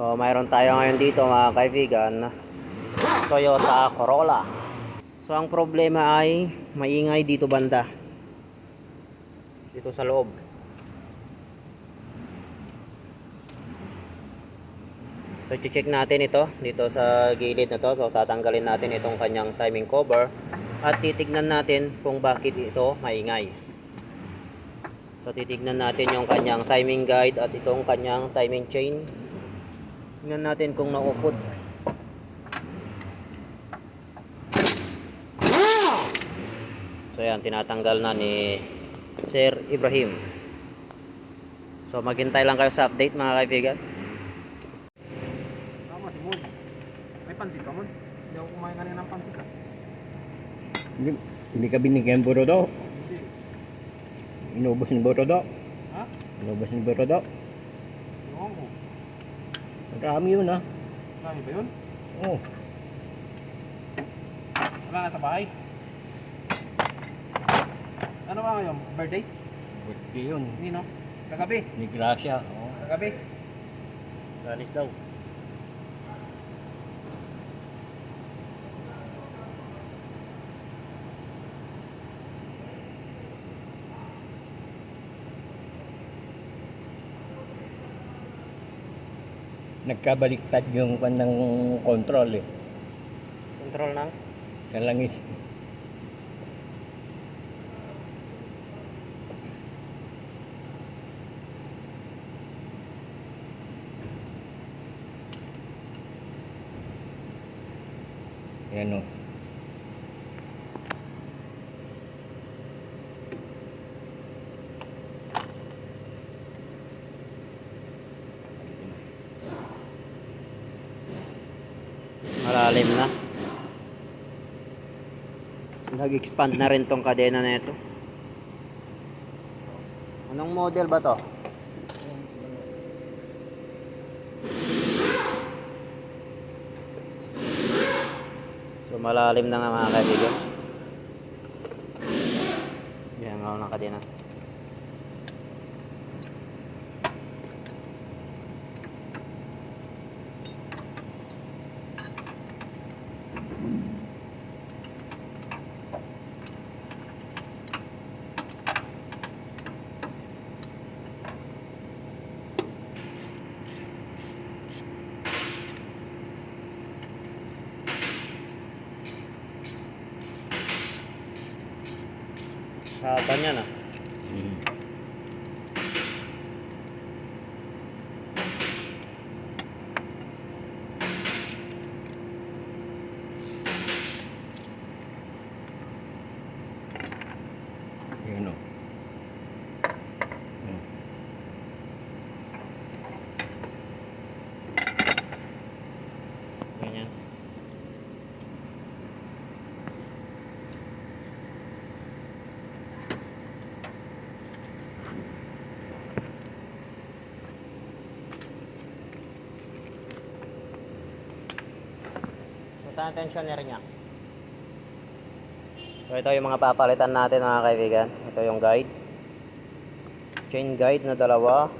So, mayroon tayo ngayon dito mga kaibigan, Toyota Corolla. So, ang problema ay maingay dito banda. Dito sa loob. So, check natin ito dito sa gilid na to. So, tatanggalin natin itong kanyang timing cover at titignan natin kung bakit ito maingay. So, titignan natin yung kanyang timing guide at itong kanyang timing chain. Tingnan natin kung naupod. So, yan, tinatanggal na ni Sir Ibrahim. So, maghintay lang kayo sa update mga kaibigan. Tama si Mon. May pansit ka, Mon? Hindi ako kumain kanina ng pansit ka. Hindi, hindi ka binigyan burodo. Hindi. Inubos ni burodo. Ha? Inubos ni burodo. Ewan ko. Marami yun ah. Dami ba yun? Oo. Wala na sa bahay. Ano ba ngayon? Birthday? Buti yun. Hindi, no? Kagabi. Ni Gracia. Oo. Kagabi. Galis daw. Nagkabaliktad yung pan ng control eh. Control ng Sa langis. Yan o. malalim na. Nag-expand na rin tong kadena na ito. Anong model ba to? So malalim na nga mga kaibigan. Yan nga ng kadena. Haba niya na. Mm. Yan o. Ang tensioner niya? So, ito yung mga papalitan natin mga kaibigan. Ito yung guide. Chain guide na dalawa.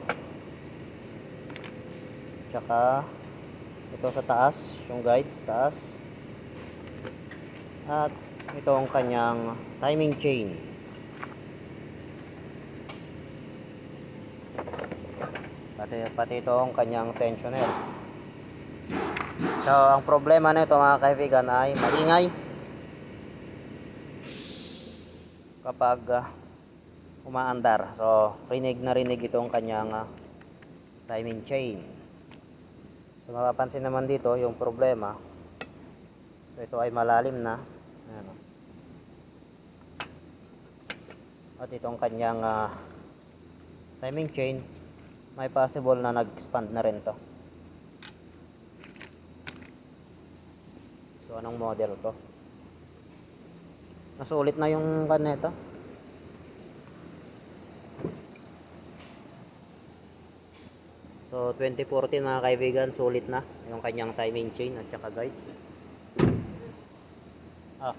Tsaka, ito sa taas, yung guide sa taas. At ito ang kanyang timing chain. Pati, pati ito ang kanyang tensioner. So, ang problema nito mga kaibigan ay maingay. Kapag ah, umaandar. So, rinig na rinig itong kanyang ah, timing chain. So mapapansin naman dito yung problema. So ito ay malalim na. Ayan o. At itong kanyang ah, timing chain may possible na nag-expand na rin to. So anong model to? Nasulit na yung kan nito. So 2014 mga kaibigan, sulit na yung kanyang timing chain at saka guide. Ah,